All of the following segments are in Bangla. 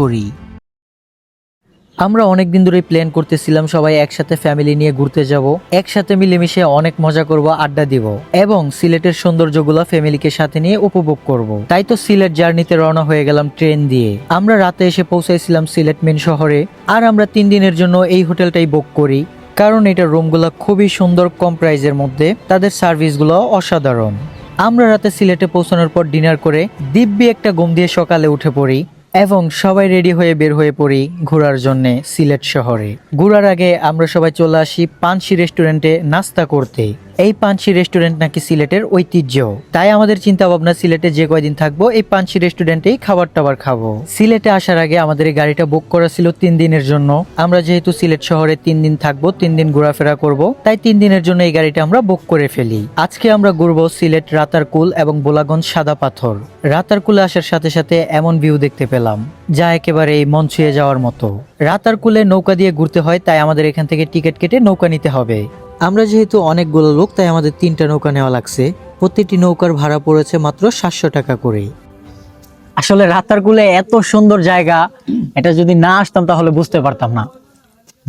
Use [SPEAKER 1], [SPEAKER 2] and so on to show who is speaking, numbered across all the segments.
[SPEAKER 1] করি। আমরা অনেক দিন ধরে প্ল্যান করতেছিলাম সবাই একসাথে ফ্যামিলি নিয়ে ঘুরতে যাব। একসাথে মিলেমিশে অনেক মজা করব, আড্ডা দিব এবং সিলেটের সৌন্দর্যগুলো ফ্যামিলিকে সাথে নিয়ে উপভোগ করব। তাই তো সিলেট জার্নিতে রওনা হয়ে গেলাম ট্রেন দিয়ে। আমরা রাতে এসে পৌঁছাইছিলাম সিলেট মেন শহরে। আর আমরা তিন দিনের জন্য এই হোটেলটাই বুক করি। কারণ এটা রুমগুলো খুবই সুন্দর, কম প্রাইজের মধ্যে। তাদের সার্ভিসগুলো অসাধারণ। আমরা রাতে সিলেটে পৌঁছানোর পর ডিনার করে দিব্যি একটা ঘুম দিয়ে সকালে উঠে পড়ি। এবং সবাই রেডি হয়ে বের হয়ে পড়ি ঘোরার জন্যে সিলেট শহরে। ঘোরার আগে আমরা সবাই চলে আসি পানসি রেস্টুরেন্টে নাস্তা করতে। এই পানসি রেস্টুরেন্ট নাকি সিলেটের ঐতিহ্য? তাই আমাদের চিন্তা ভাবনা সিলেটে যে কয়দিন থাকব, এই পানসি রেস্টুরেন্টেই খাবার টাবার খাব। সিলেটে আসার আগে আমাদের এই গাড়িটা বুক করা ছিল তিন দিনের জন্য। আমরা যেহেতু সিলেট শহরে তিন দিন থাকব, তিন দিন ঘোরাফেরা করব, তাই তিন দিনের জন্য এই গাড়িটা আমরা বুক করে ফেলি। আজকে আমরা ঘুরবো সিলেট রাতারকুল এবং বোলাগঞ্জ সাদা পাথর। রাতারকুলে আসার সাথে সাথে এমন ভিউ দেখতে পেলাম, যা একেবারে মন ছুঁয়ে যাওয়ার মতো। রাতারকুলে নৌকা দিয়ে ঘুরতে হয়, তাই আমাদের এখান থেকে টিকিট কেটে নৌকা নিতে হবে। আমরা যেহেতু অনেকগুলো লোক, তাই আমাদের তিনটা নৌকা নেওয়া লাগছে। প্রতিটি নৌকার ভাড়া পড়েছে মাত্র সাতশো টাকা করে
[SPEAKER 2] আসলে রাতারগুলে এত সুন্দর জায়গা, এটা যদি না আসতাম তাহলে বুঝতে পারতাম না।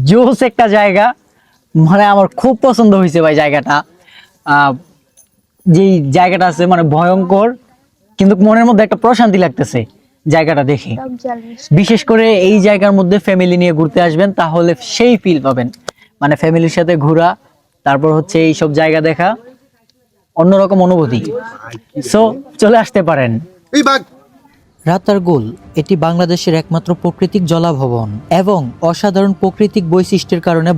[SPEAKER 2] জোস একটা জায়গা মানে আমার খুব পছন্দ হয়েছে ভাই জায়গাটা। যেই জায়গাটা আছে মানে ভয়ঙ্কর, কিন্তু মনের মধ্যে একটা প্রশান্তি লাগতেছে জায়গাটা দেখে। বিশেষ করে এই জায়গার মধ্যে ফ্যামিলি নিয়ে ঘুরতে আসবেন, তাহলে সেই ফিল পাবেন। মানে ফ্যামিলির সাথে ঘোরা তারপর হচ্ছে এইসব জায়গা দেখা অন্যরকম অনুভূতি। সো চলে আসতে পারেন।
[SPEAKER 3] রাতার
[SPEAKER 1] গোল এটি বাংলাদেশের একমাত্র প্রাকৃতিক জলাভবন এবং অসাধারণ প্রাকৃতিক বৈশিষ্ট্যের কারণে